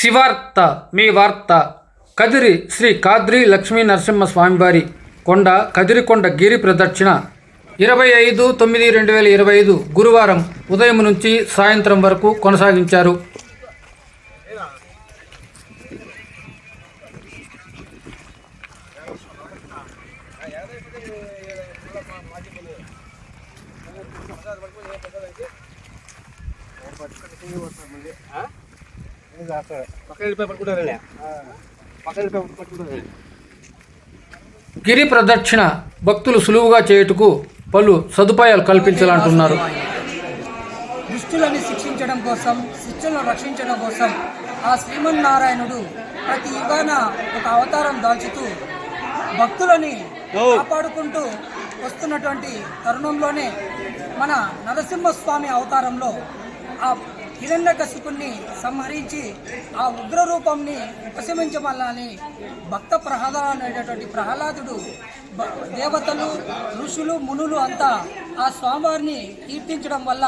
శివార్త మీ వార్త కదిరి శ్రీ కాద్రి లక్ష్మీ నరసింహ స్వామివారి కొండ కదిరికొండ గిరి ప్రదక్షిణ ఇరవై ఐదు తొమ్మిది రెండు వేల ఇరవై ఐదు గురువారం ఉదయం నుంచి సాయంత్రం వరకు కొనసాగించారు పక్కన గిరి ప్రదక్షిణ భక్తులు సులువుగా చేయుటకు పలు సదుపాయాలు కల్పించాలంటున్నారు. దుష్టులని శిక్షించడం కోసం శిష్యులను రక్షించడం కోసం ఆ శ్రీమన్నారాయణుడు ప్రతి యుగాన ఒక అవతారం దాల్చుతూ భక్తులని కాపాడుకుంటూ వస్తున్నటువంటి తరుణంలోనే మన నరసింహస్వామి అవతారంలో ఆ హిరణ్యకశిపుణ్ణి సంహరించి ఆ ఉగ్ర రూపంని ఉపశమించమల్లని భక్త ప్రహ్లాద అనేటటువంటి ప్రహ్లాదుడు దేవతలు ఋషులు మునులు అంతా ఆ స్వామివారిని కీర్తించడం వల్ల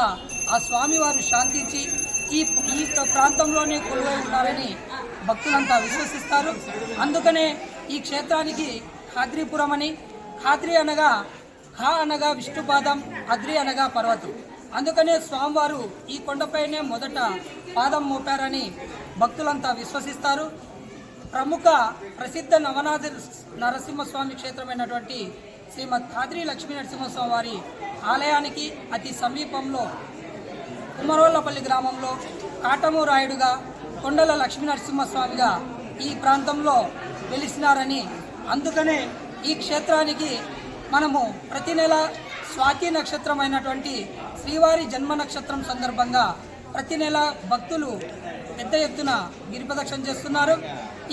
ఆ స్వామివారు శాంతించి ఈ ఈ ప్రాంతంలోనే కొలువై ఉన్నారని భక్తులంతా విశ్వసిస్తారు. అందుకనే ఈ క్షేత్రానికి ఖాద్రీపురం అని ఖాద్రి అనగా ఖా అనగా విష్ణుపాదం అద్రి అనగా పర్వతం. అందుకనే స్వామివారు ఈ కొండపైనే మొదట పాదం మోపారని భక్తులంతా విశ్వసిస్తారు. ప్రముఖ ప్రసిద్ధ నవనాథ నరసింహస్వామి క్షేత్రమైనటువంటి శ్రీమద్ ఖాద్రి లక్ష్మీ నరసింహస్వామి వారి ఆలయానికి అతి సమీపంలో కుమరోళ్ళపల్లి గ్రామంలో కాటమురాయుడుగా కొండల లక్ష్మీ నరసింహస్వామిగా ఈ ప్రాంతంలో వెలిసినారని అందుకనే ఈ క్షేత్రానికి మనము ప్రతి నెల స్వాతి నక్షత్రం అయినటువంటి శ్రీవారి జన్మ నక్షత్రం సందర్భంగా ప్రతి నెల భక్తులు పెద్ద ఎత్తున గిరిప్రదక్షిణ చేస్తున్నారు.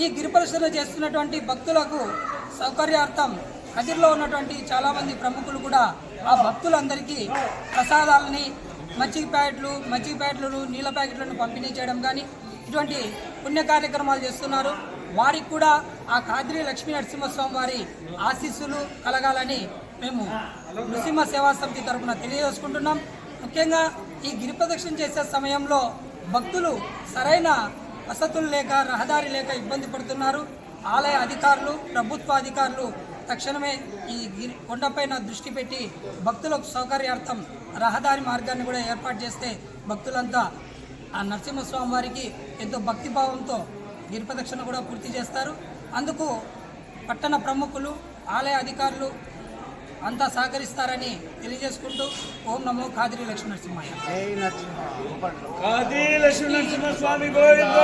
ఈ గిరిప్రదక్షిణ చేస్తున్నటువంటి భక్తులకు సౌకర్యార్థం కదిర్లో ఉన్నటువంటి చాలామంది ప్రముఖులు కూడా ఆ భక్తులందరికీ ప్రసాదాలని మజ్జిగ ప్యాకెట్లు మజ్జిగ ప్యాకెట్లను నీళ్ళ ప్యాకెట్లను పంపిణీ చేయడం కానీ ఇటువంటి పుణ్య కార్యక్రమాలు చేస్తున్నారు. వారికి కూడా ఆ కాద్రి లక్ష్మీ నరసింహస్వామి వారి ఆశీస్సులు కలగాలని మేము నృసింహ సేవా సమితి తరపున తెలియజేసుకుంటున్నాం. ముఖ్యంగా ఈ గిరి ప్రదక్షిణ చేసే సమయంలో భక్తులు సరైన వసతులు లేక రహదారి లేక ఇబ్బంది పడుతున్నారు. ఆలయ అధికారులు ప్రభుత్వ అధికారులు తక్షణమే ఈ గిరి కొండపైన దృష్టి పెట్టి భక్తులకు సౌకర్యార్థం రహదారి మార్గాన్ని కూడా ఏర్పాటు చేస్తే భక్తులంతా ఆ నరసింహస్వామి వారికి ఎంతో భక్తిభావంతో గిరి ప్రదక్షిణ కూడా పూర్తి చేస్తారు. అందుకు పట్టణ ప్రముఖులు ఆలయ అధికారులు అంతా సహకరిస్తారని తెలియజేసుకుంటూ ఓం నమో ఖాదిరి లక్ష్మీ నరసింహయ్య లక్ష్మీ నరసింహ స్వామి గోవింద.